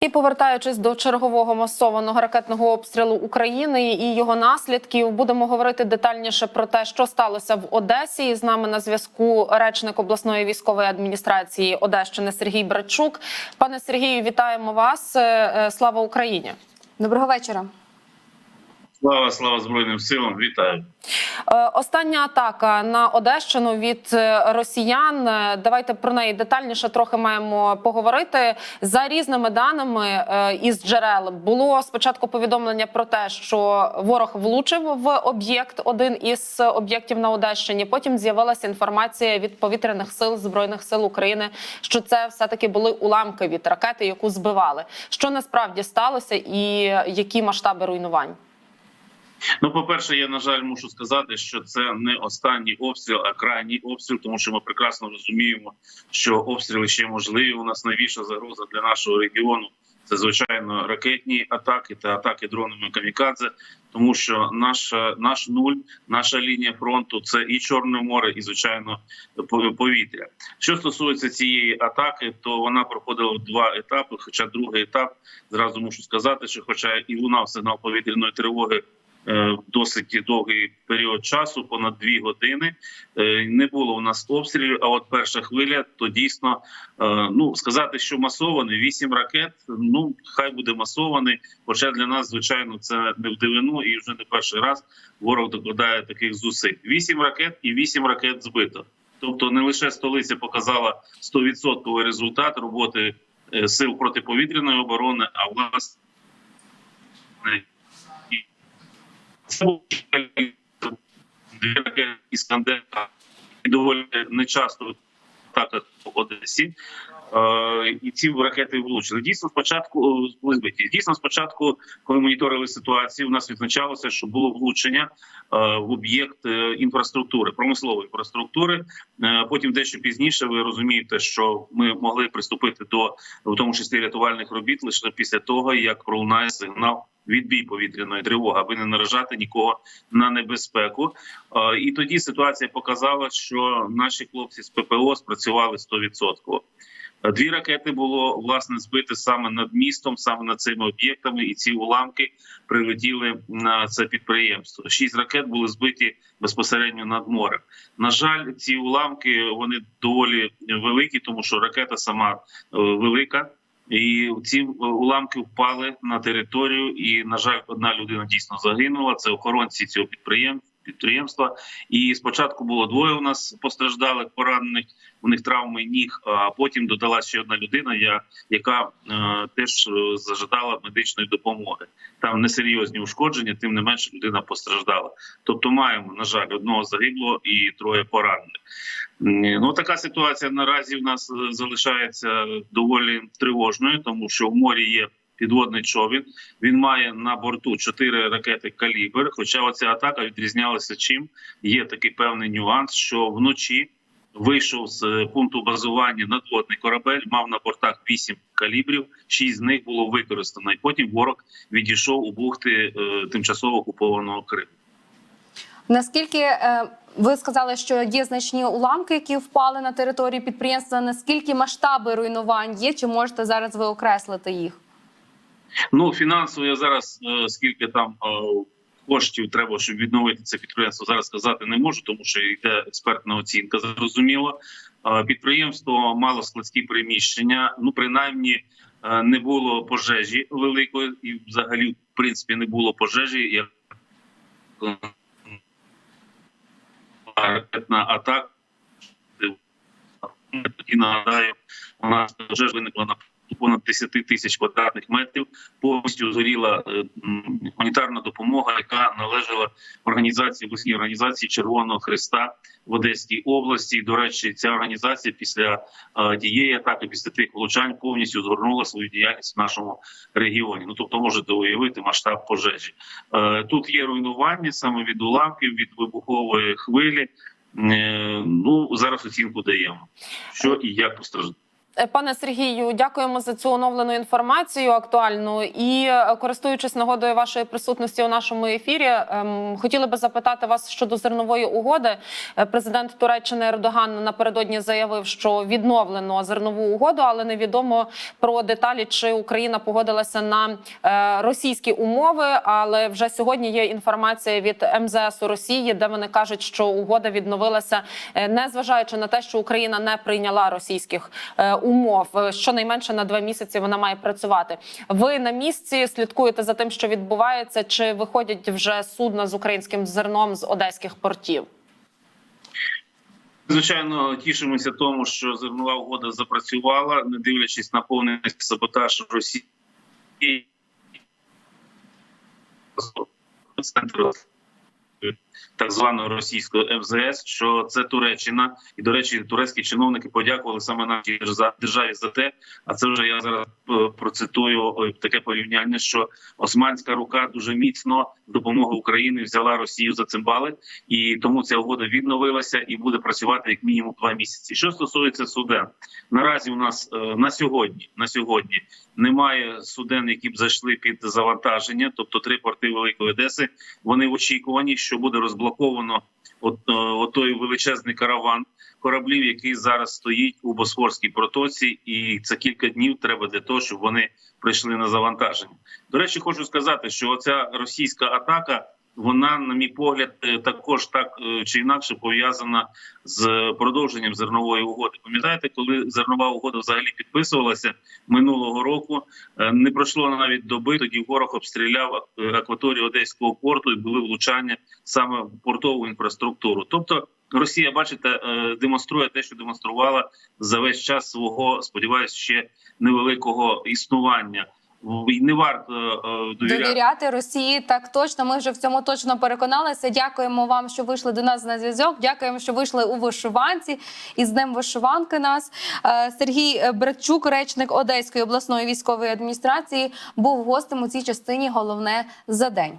І повертаючись до чергового масованого ракетного обстрілу України і його наслідків, будемо говорити детальніше про те, що сталося в Одесі. І з нами на зв'язку речник обласної військової адміністрації Одещини Сергій Брачук. Пане Сергію, вітаємо вас! Е, е, Слава Україні! Доброго вечора. Слава слава збройним силам! Вітаю. Е, Остання атака на Одещину від е, росіян. Е, Давайте про неї детальніше трохи маємо поговорити. За різними даними із джерел було спочатку повідомлення про те, що ворог влучив в об'єкт, один із об'єктів на Одещині. Потім з'явилася інформація від повітряних сил збройних сил України, що це все таки були уламки від ракети, яку збивали. Що насправді сталося, і які масштаби руйнувань? Ну, по перше, я на жаль мушу сказати, що це не останній обстріл, а крайній обстріл, тому що ми прекрасно розуміємо, що обстріли ще можливі. У нас найбільша загроза для нашого регіону це звичайно ракетні атаки та атаки дронами камікадзе, тому що наша наш нуль, наша лінія фронту це і Чорне море, і звичайно пов- повітря. Що стосується цієї атаки, то вона проходила два етапи. Хоча другий етап зразу мушу сказати, що, хоча і лунав сигнал повітряної тривоги. Е, Досить довгий період часу, понад дві години. Е, Не було у нас обстрілів. А от перша хвиля, то дійсно е, ну сказати, що масований вісім ракет. Ну хай буде масований. Хоча для нас, звичайно, це не в дивину, і вже не перший раз ворог докладає таких зусиль. Вісім ракет і вісім ракет збито. Тобто, не лише столиця показала 100% результат роботи сил протиповітряної оборони, а власне це був дві Іскандер і доволі нечасто атака в Одесі. Е, і ці ракети влучили. Дійсно, спочатку е, збиті. Дійсно, спочатку, коли моніторили ситуацію, у нас відзначалося, що було влучення е, в об'єкт е, інфраструктури, промислової інфраструктури. Е, Потім дещо пізніше ви розумієте, що ми могли приступити до в тому числі рятувальних робіт лише після того, як пролунає сигнал. Відбій повітряної тривоги, аби не наражати нікого на небезпеку. Е, І тоді ситуація показала, що наші хлопці з ППО спрацювали 100%. Е, Дві ракети було власне збите саме над містом, саме над цими об'єктами, і ці уламки прилетіли на це підприємство. Шість ракет були збиті безпосередньо над морем. На жаль, ці уламки вони доволі великі, тому що ракета сама е, велика. І ці уламки впали на територію, і на жаль, одна людина дійсно загинула. Це охоронці цього підприємства. Підприємства і спочатку було двоє у нас постраждалих поранених. У них травми ніг. А потім додалася ще одна людина, яка е, теж е, зажадала медичної допомоги. Там несерйозні ушкодження, тим не менше людина постраждала. Тобто, маємо на жаль одного загиблого і троє поранених. Ну така ситуація наразі в нас е, залишається доволі тривожною, тому що в морі є підводний човен. Він має на борту чотири ракети калібр. Хоча оця атака відрізнялася чим є такий певний нюанс, що вночі вийшов з е, пункту базування надводний корабель, мав на бортах вісім калібрів. Шість з них було використано, і потім ворог відійшов у бухти е, тимчасово окупованого Криму. Наскільки е, ви сказали, що є значні уламки, які впали на території підприємства? Наскільки масштаби руйнувань є? Чи можете зараз ви окреслити їх? Ну фінансово я зараз е, скільки там е, коштів треба, щоб відновити це підприємство, зараз сказати не можу, тому що йде експертна оцінка. Зрозуміло, Е, підприємство мало складські приміщення. Ну принаймні не було пожежі великої, і взагалі, в принципі, не було пожежі. Е, ракетна атака. Тоді нагадаю, у нас пожежа виникла на понад 10 тисяч квадратних метрів. Повністю згоріла е, гуманітарна допомога, яка належала організації обласній організації Червоного Христа в Одеській області. До речі, ця організація після е, тієї атаки, після тих влучань, повністю згорнула свою діяльність в нашому регіоні. Ну тобто, можете уявити масштаб пожежі. Е, Тут є руйнування саме від уламків, від вибухової хвилі. Ну зараз оцінку даємо, що і як постраждало. Е, Пане Сергію, дякуємо за цю оновлену інформацію актуальну. І е, користуючись нагодою вашої присутності у нашому ефірі, ем, хотіли би запитати вас щодо зернової угоди. Е, Президент Туреччини Ердоган напередодні заявив, що відновлено зернову угоду, але невідомо про деталі, чи Україна погодилася на російські умови. Але вже сьогодні є інформація від МЗС у Росії, де вони кажуть, що угода відновилася, незважаючи на те, що Україна не прийняла російських е, умов. Е, Щонайменше на два місяці вона має працювати. Ви на місці слідкуєте за тим, що відбувається, чи виходять вже судна з українським зерном з одеських портів? Звичайно, тішимося тому, що зернова угода запрацювала, не дивлячись на повний саботаж Росії. Центр так званого російського МЗС, що це Туреччина, і до речі, турецькі чиновники подякували саме нашій держа- державі за те. А це вже я зараз е, процитую е, таке порівняння, що османська рука дуже міцно з допомогою України взяла Росію за цимбали, і тому ця угода відновилася і буде працювати як мінімум два місяці. Що стосується суден, наразі у нас е, на сьогодні на сьогодні немає суден, які б зайшли під завантаження, тобто три порти Великої Одеси. Вони в очікуванні, що буде розблоковано от, от отой величезний караван кораблів, який зараз стоїть у Босфорській протоці, і це кілька днів треба для того, щоб вони прийшли на завантаження. До речі, хочу сказати, що оця російська атака. Вона, на мій погляд, е, також так е, чи інакше пов'язана з продовженням зернової угоди. Пам'ятаєте, коли зернова угода взагалі підписувалася минулого року, е, не пройшло навіть доби. Тоді ворог обстріляв акваторію одеського порту і були влучання саме в портову інфраструктуру. Тобто, Росія, бачите, демонструє те, що демонструвала за весь час свого, сподіваюся, ще невеликого існування. Не варто е, довіряти. Довіряти Росії так точно. Ми вже в цьому точно переконалися. Дякуємо вам, що вийшли до нас на зв'язок. Дякуємо, що вийшли у вишиванці і з Днем вишиванки. Нас Е, Сергій Братчук, речник Одеської обласної військової адміністрації, був гостем у цій частині. Головне за день.